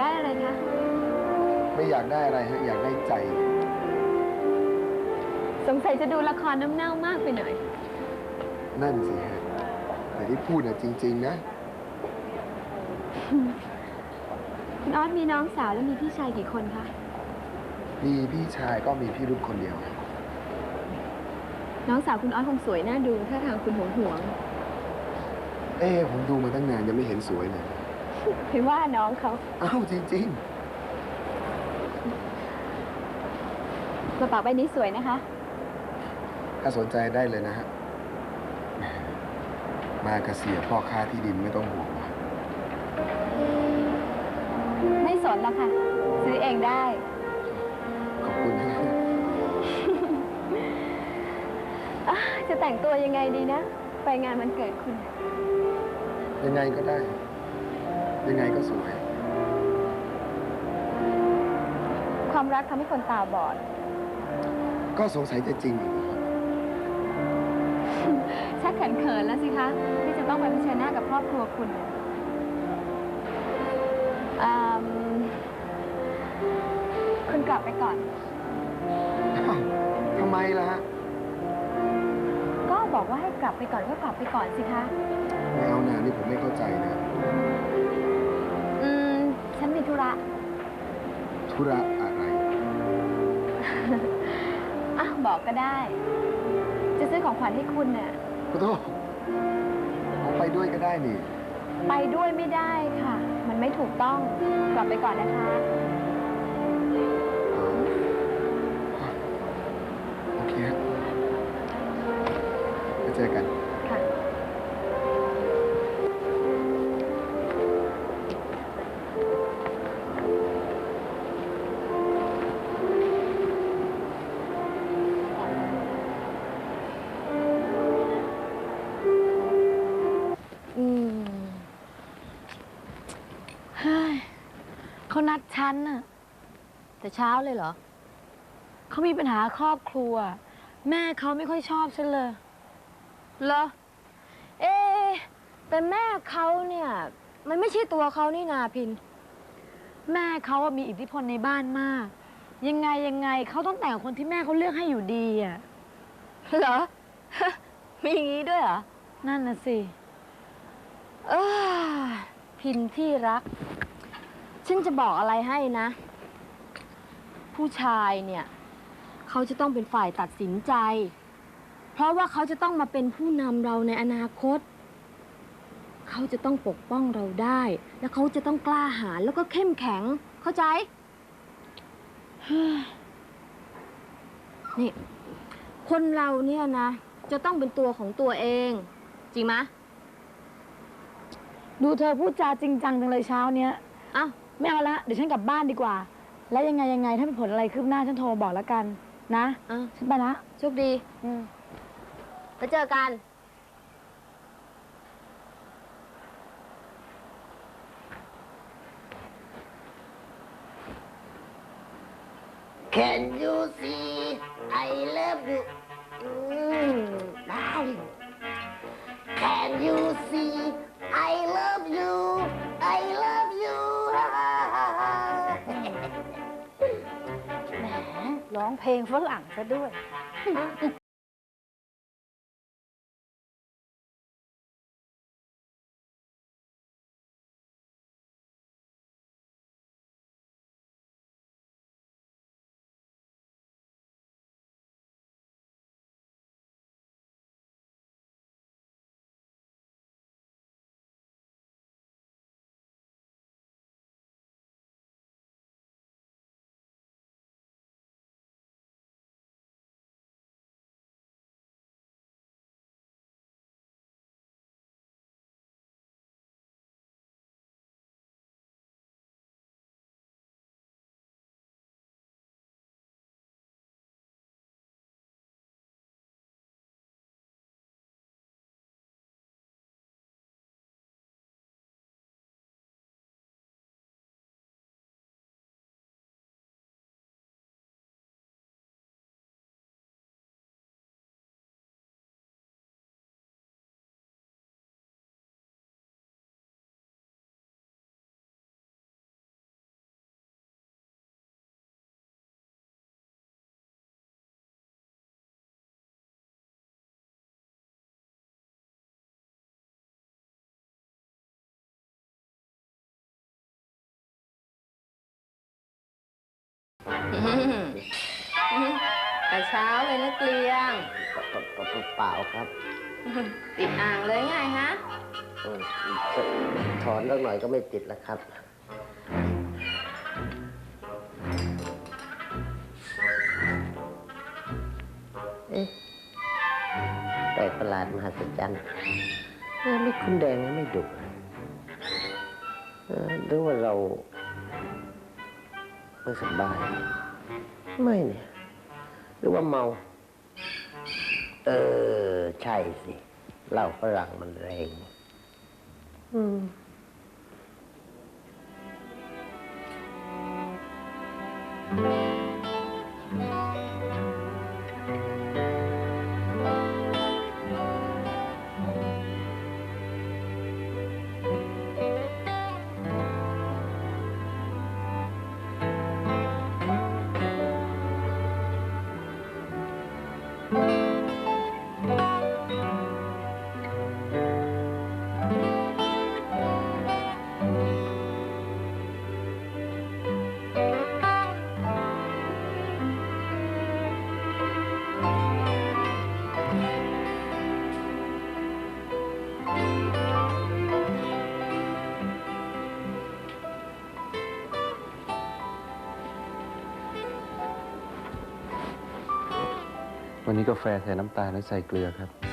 ได้อะไรคะไม่อยากได้อะไรฮะอยากได้ใจ สงสัยจะดูละครน้ำเน่ามากไปหน่อย นั่นสิฮะแต่ที่พูดน่ะจริง ๆ นะ คุณออสมีน้องสาวและมีพี่ชายกี่คนคะมีพี่ชายก็มีพี่รุ่นคนเดียวฮะน้องสาวคุณออสคงสวยน่าดูถ้าทางคุณหวงหวง เอ้ผมดูมาตั้งนานยังไม่เห็นสวยเลย ไปว่าน้องเขาอ้าวจริง กระเป๋าใบนี้สวยนะคะ ๆ ถ้าสนใจได้เลยนะฮะแหมมาเกษียพ่อค้าที่ดินไม่ต้องห่วงว่ะไม่สนแล้วค่ะ ซื้อเองได้ ขอบคุณฮะอะจะแต่งตัวยังไงดีนะ ไปงานวันเกิดคุณ ยังไงก็ได้ ยังไงก็สวย ความรักทำให้คนตาบอด ก็สงสัยจะจริงอยู่ชักเขินๆแล้วสิคะ ที่จะต้องไปเผชิญหน้ากับครอบครัวคุณอืมคุณกลับไปก่อน อ้าวทำไมล่ะฮะ ก็บอกว่าให้กลับไปก่อนก็กลับไปก่อนสิคะ ธุระอะไร อะบอกก็ได้ จะซื้อของขวัญให้คุณน่ะขอโทษผมไปด้วยก็ได้นี่ ไปด้วยไม่ได้ค่ะ มันไม่ถูกต้อง กลับไปก่อนนะคะเออโอเคฮะไเฮ้ยเขานัดฉันน่ะ แต่เช้าเลยเหรอ เขามีปัญหาครอบครัว แม่เขาไม่ค่อยชอบฉันเลย เหรอ เอะแต่แม่เขาเนี่ย มันไม่ใช่ตัวเขานี่นาพิน แม่เขาอะมีอิทธิพลในบ้านมาก ยังไงยังไงเขาต้องแต่งกับคนที่แม่เขาเลือกให้อยู่ดีอะเหรอ มีอย่างนี้ด้วยเหรอ นั่นน่ะสิ เออพินที่รัก ฉันจะบอกอะไรให้นะ ผู้ชายเนี่ย เขาจะต้องเป็นฝ่ายตัดสินใจ เพราะว่าเขาจะต้องมาเป็นผู้นำเราในอนาคต เขาจะต้องปกป้องเราได้ แล้วเขาจะต้องกล้าหาญแล้วก็เข้มแข็ง เข้าใจเฮ้ยนี่ คนเราเนี่ยนะ จะต้องเป็นตัวของตัวเอง จริงไหมะดูเธอพูดจาจริงจังจังเลยเช้าเนี้ย อ้าว ไม่เอาละ เดี๋ยวฉันกลับบ้านดีกว่า แล้วยังไงยังไงถ้ามีผลอะไรคืบหน้าฉันโทรบอกแล้วกันนะอะ ฉันไปละโชคดี อืม ไปเจอกัน Can you see I love you? Mm, darling. Can you see I love you? ร้องเพลงฝรั่งซะด้วย แต่เช้าเลยนะเกลียงเปล่าครับ ติดอ่างเลยไงฮะเออถอนสักหน่อยก็ไม่ติดแล้วครับเอ๊ะแปลกประหลาดมหัศจรรย์เออไม่คุณแดงไม่ดุเออหรือว่าเรา ไม่สบาย ไม่เนี่ย หรือว่าเมา เออ ใช่สิเหล้าฝรั่งมันแรง อืม วันนี้กาแฟใส่น้ำตาลและใส่เกลือครับ